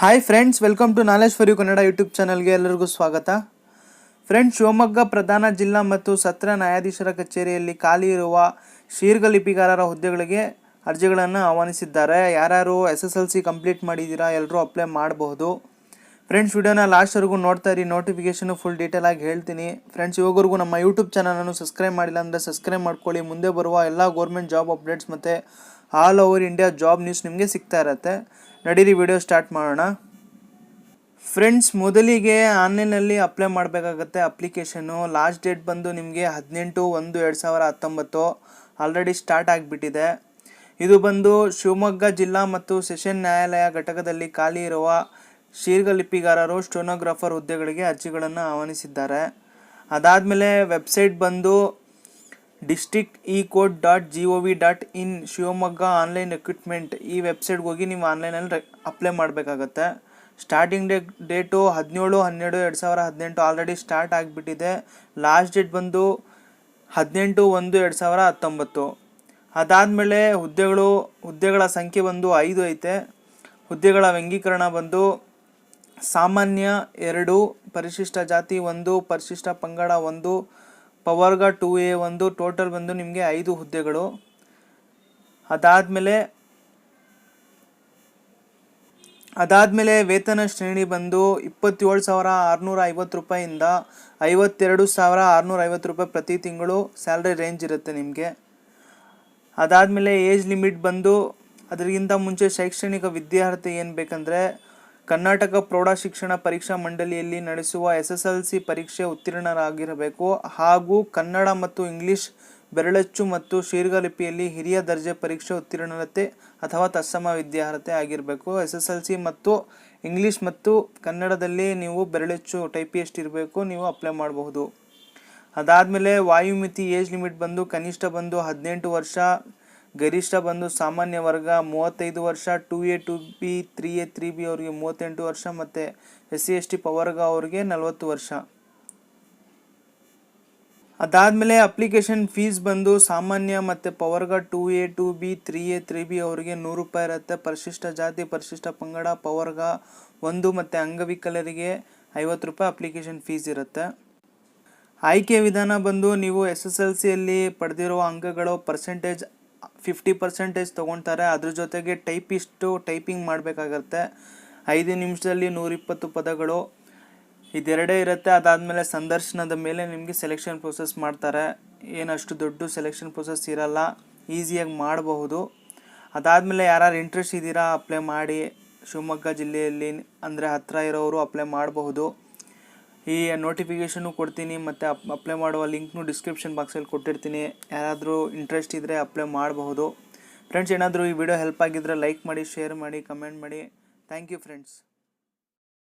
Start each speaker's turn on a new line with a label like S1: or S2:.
S1: Hi friends welcome to knowledge for you Kannada YouTube ಚಾನಲ್ಗೆ ಎಲ್ಲರಿಗೂ ಸ್ವಾಗತ. ಫ್ರೆಂಡ್ಸ್ ಶಿವಮೊಗ್ಗ ಪ್ರಧಾನ ಜಿಲ್ಲಾ ಮತ್ತು ಸತ್ರ ನ್ಯಾಯಾಧೀಶರ ಕಚೇರಿಯಲ್ಲಿ ಖಾಲಿ ಇರುವ ಶೀರ್ಘ ಲಿಪಿಗಾರರ ಹುದ್ದೆಗಳಿಗೆ ಅರ್ಜಿಗಳನ್ನು ಆಹ್ವಾನಿಸಿದ್ದಾರೆ. ಯಾರ್ಯಾರು S S L C complete ಮಾಡಿದ್ದೀರಾ ಎಲ್ಲರೂ ಅಪ್ಲೈ ಮಾಡಬಹುದು. ಫ್ರೆಂಡ್ಸ್ ವಿಡಿಯೋನ ಲಾಸ್ಟ್ವರೆಗೂ ನೋಡ್ತಾ ಇರಿ ನೋಟಿಫಿಕೇಷನು ಫುಲ್ ಡೀಟೇಲ್ ಆಗಿ ಹೇಳ್ತೀನಿ. ಫ್ರೆಂಡ್ಸ್ ಇವಾಗವರೆಗೂ ನಮ್ಮ ಯೂಟ್ಯೂಬ್ ಚಾನಲನ್ನು ಸಬ್ಸ್ಕ್ರೈಬ್ ಮಾಡಿಲ್ಲ ಅಂದರೆ ಸಬ್ಸ್ಕ್ರೈಬ್ ಮಾಡ್ಕೊಳ್ಳಿ. ಮುಂದೆ ಬರುವ ಎಲ್ಲ ಗೌರ್ಮೆಂಟ್ ಜಾಬ್ ಅಪ್ಡೇಟ್ಸ್ ಮತ್ತು all over India job news ನಿಮಗೆ ಸಿಗ್ತಾ ಇರತ್ತೆ. ನಡೀರಿ ವಿಡಿಯೋ ಸ್ಟಾರ್ಟ್ ಮಾಡೋಣ. ಫ್ರೆಂಡ್ಸ್ ಮೊದಲಿಗೆ ಆನ್ಲೈನಲ್ಲಿ ಅಪ್ಲೈ ಮಾಡಬೇಕಾಗತ್ತೆ ಅಪ್ಲಿಕೇಶನು ಲಾಸ್ಟ್ ಡೇಟ್ ಬಂದು ನಿಮಗೆ ಹದಿನೆಂಟು, ಒಂದು, ಎರಡು ಸಾವಿರ ಹತ್ತೊಂಬತ್ತು ಆಲ್ರೆಡಿ ಸ್ಟಾರ್ಟ್ ಆಗಿಬಿಟ್ಟಿದೆ. ಇದು ಬಂದು ಶಿವಮೊಗ್ಗ ಜಿಲ್ಲಾ ಮತ್ತು ಸೆಷನ್ ನ್ಯಾಯಾಲಯ ಘಟಕದಲ್ಲಿ ಖಾಲಿ ಇರುವ ಶೀರ್ಘಲಿಪಿಗಾರರು, ಸ್ಟೋನೋಗ್ರಾಫರ್ ಹುದ್ದೆಗಳಿಗೆ ಅರ್ಜಿಗಳನ್ನು ಆಹ್ವಾನಿಸಿದ್ದಾರೆ. ಅದಾದಮೇಲೆ ವೆಬ್ಸೈಟ್ ಬಂದು district E code dot G O V dot in Shivamogga online equipment ಈ ವೆಬ್ಸೈಟ್ಗೆ ಹೋಗಿ ನೀವು ಆನ್ಲೈನಲ್ಲಿ ಅಪ್ಲೈ ಮಾಡಬೇಕಾಗತ್ತೆ. ಸ್ಟಾರ್ಟಿಂಗ್ ಡೇ ಡೇಟು ಹದಿನೇಳು, ಹನ್ನೆರಡು, ಎರಡು ಸಾವಿರ ಹದಿನೆಂಟು ಆಲ್ರೆಡಿ ಸ್ಟಾರ್ಟ್ ಆಗಿಬಿಟ್ಟಿದೆ. ಲಾಸ್ಟ್ ಡೇಟ್ ಬಂದು ಹದಿನೆಂಟು, ಒಂದು, ಎರಡು ಸಾವಿರ ಹತ್ತೊಂಬತ್ತು. ಅದಾದಮೇಲೆ ಹುದ್ದೆಗಳು, ಹುದ್ದೆಗಳ ಸಂಖ್ಯೆ ಬಂದು ಐದು ಐತೆ. ಹುದ್ದೆಗಳ ವ್ಯಂಗೀಕರಣ ಬಂದು ಸಾಮಾನ್ಯ ಎರಡು, ಪರಿಶಿಷ್ಟ ಜಾತಿ ಒಂದು, ಪರಿಶಿಷ್ಟ ಪಂಗಡ ಒಂದು ಪವರ್ಗ ಟೂ ಎ ಒಂದು, ಟೋಟಲ್ ಬಂದು ನಿಮಗೆ ಐದು ಹುದ್ದೆಗಳು. ಅದಾದಮೇಲೆ ಅದಾದಮೇಲೆ ವೇತನ ಶ್ರೇಣಿ ಬಂದು ಇಪ್ಪತ್ತೇಳು ಸಾವಿರ ಆರುನೂರ ಐವತ್ತು ರೂಪಾಯಿಂದ ಐವತ್ತೆರಡು ಸಾವಿರ ಆರುನೂರ ಐವತ್ತು ರೂಪಾಯಿ ಪ್ರತಿ ತಿಂಗಳು ಸ್ಯಾಲ್ರಿ ರೇಂಜ್ ಇರುತ್ತೆ ನಿಮಗೆ. ಅದಾದಮೇಲೆ ಏಜ್ ಲಿಮಿಟ್ ಬಂದು ಅದರಿಗಿಂತ ಮುಂಚೆ ಶೈಕ್ಷಣಿಕ ವಿದ್ಯಾರ್ಥಿ ಏನು ಬೇಕಂದರೆ ಕರ್ನಾಟಕ ಪ್ರೌಢಶಿಕ್ಷಣ ಪರೀಕ್ಷಾ ಮಂಡಳಿಯಲ್ಲಿ ನಡೆಸುವ ಎಸ್ ಎಸ್ ಎಲ್ ಸಿ ಪರೀಕ್ಷೆ ಉತ್ತೀರ್ಣರಾಗಿರಬೇಕು ಹಾಗೂ ಕನ್ನಡ ಮತ್ತು ಇಂಗ್ಲಿಷ್ ಬೆರಳಚ್ಚು ಮತ್ತು ಶೀರ್ಘಲಿಪಿಯಲ್ಲಿ ಹಿರಿಯ ದರ್ಜೆ ಪರೀಕ್ಷೆ ಉತ್ತೀರ್ಣತೆ ಅಥವಾ ತತ್ಸಮ ವಿದ್ಯಾರ್ಹತೆ ಆಗಿರಬೇಕು. ಎಸ್ ಎಸ್ ಎಲ್ ಸಿ ಮತ್ತು ಇಂಗ್ಲಿಷ್ ಮತ್ತು ಕನ್ನಡದಲ್ಲಿ ನೀವು ಬೆರಳಚ್ಚು ಎಷ್ಟು ಇರಬೇಕು, ನೀವು ಅಪ್ಲೈ ಮಾಡಬಹುದು. ಅದಾದಮೇಲೆ ವಾಯುಮಿತಿ ಏಜ್ ಲಿಮಿಟ್ ಬಂದು ಕನಿಷ್ಠ ಬಂದು ಹದಿನೆಂಟು ವರ್ಷ ಗರಿಷ್ಠ ಬಂದು ಸಾಮಾನ್ಯ ವರ್ಗ ಮೂವತ್ತೈದು ವರ್ಷ two A two B three A three B ಅವರಿಗೆ ಮೂವತ್ತೆಂಟು ವರ್ಷ ಮತ್ತು ಎಸ್ ಸಿ ಎಸ್ ಟಿ ಪವರ್ಗ ಅವರಿಗೆ ನಲವತ್ತು ವರ್ಷ. ಅದಾದಮೇಲೆ ಅಪ್ಲಿಕೇಶನ್ ಫೀಸ್ ಬಂದು ಸಾಮಾನ್ಯ ಮತ್ತು ಪವರ್ಗ two A two B three A three B ಅವರಿಗೆ ನೂರು ರೂಪಾಯಿ ಇರುತ್ತೆ. ಪರಿಶಿಷ್ಟ ಜಾತಿ, ಪರಿಶಿಷ್ಟ ಪಂಗಡ ಪವರ್ಗ ಒಂದು ಮತ್ತು ಅಂಗವಿಕಲರಿಗೆ ಐವತ್ತು ರೂಪಾಯಿ ಅಪ್ಲಿಕೇಶನ್ ಫೀಸ್ ಇರುತ್ತೆ. ಆಯ್ಕೆ ವಿಧಾನ ಬಂದು ನೀವು ಎಸ್ ಎಸ್ ಎಲ್ ಸಿಯಲ್ಲಿ ಪಡೆದಿರುವ ಅಂಕಗಳು ಪರ್ಸೆಂಟೇಜ್ ಫಿಫ್ಟಿ ಪರ್ಸೆಂಟೇಜ್ ತೊಗೊಳ್ತಾರೆ ಅದ್ರ ಜೊತೆಗೆ ಟೈಪಿಸ್ಟು ಟೈಪಿಂಗ್ ಮಾಡಬೇಕಾಗತ್ತೆ. ಐದು ನಿಮಿಷದಲ್ಲಿ ನೂರಿಪ್ಪತ್ತು ಪದಗಳು ಇದೆರಡೇ ಇರುತ್ತೆ. ಅದಾದಮೇಲೆ ಸಂದರ್ಶನದ ಮೇಲೆ ನಿಮಗೆ ಸೆಲೆಕ್ಷನ್ ಪ್ರೊಸೆಸ್ ಮಾಡ್ತಾರೆ. ಏನಷ್ಟು ದೊಡ್ಡ ಸೆಲೆಕ್ಷನ್ ಪ್ರೊಸೆಸ್ ಇರಲ್ಲ ಈಸಿಯಾಗಿ ಮಾಡಬಹುದು. ಅದಾದಮೇಲೆ ಯಾರು ಇಂಟ್ರೆಸ್ಟ್ ಇದ್ದೀರಾ ಅಪ್ಲೈ ಮಾಡಿ. ಶಿವಮೊಗ್ಗ ಜಿಲ್ಲೆಯಲ್ಲಿ ಅಂದರೆ ಹತ್ತಿರ ಇರೋರು ಅಪ್ಲೈ ಮಾಡಬಹುದು. ಈ ನೋಟಿಫಿಕೇಷನು ಕೊಡ್ತೀನಿ, ಮತ್ತು ಅಪ್ ಅಪ್ಲೈ ಮಾಡುವ ಲಿಂಕ್ನು ಡಿಸ್ಕ್ರಿಪ್ಷನ್ ಬಾಕ್ಸಲ್ಲಿ ಕೊಟ್ಟಿರ್ತೀನಿ. ಯಾರಾದರೂ ಇಂಟ್ರೆಸ್ಟ್ ಇದ್ದರೆ ಅಪ್ಲೈ ಮಾಡಬಹುದು. ಫ್ರೆಂಡ್ಸ್ ಏನಾದರೂ ಈ ವಿಡಿಯೋ ಹೆಲ್ಪ್ ಆಗಿದ್ದರೆ ಲೈಕ್ ಮಾಡಿ ಶೇರ್ ಮಾಡಿ ಕಮೆಂಟ್ ಮಾಡಿ. Thank you friends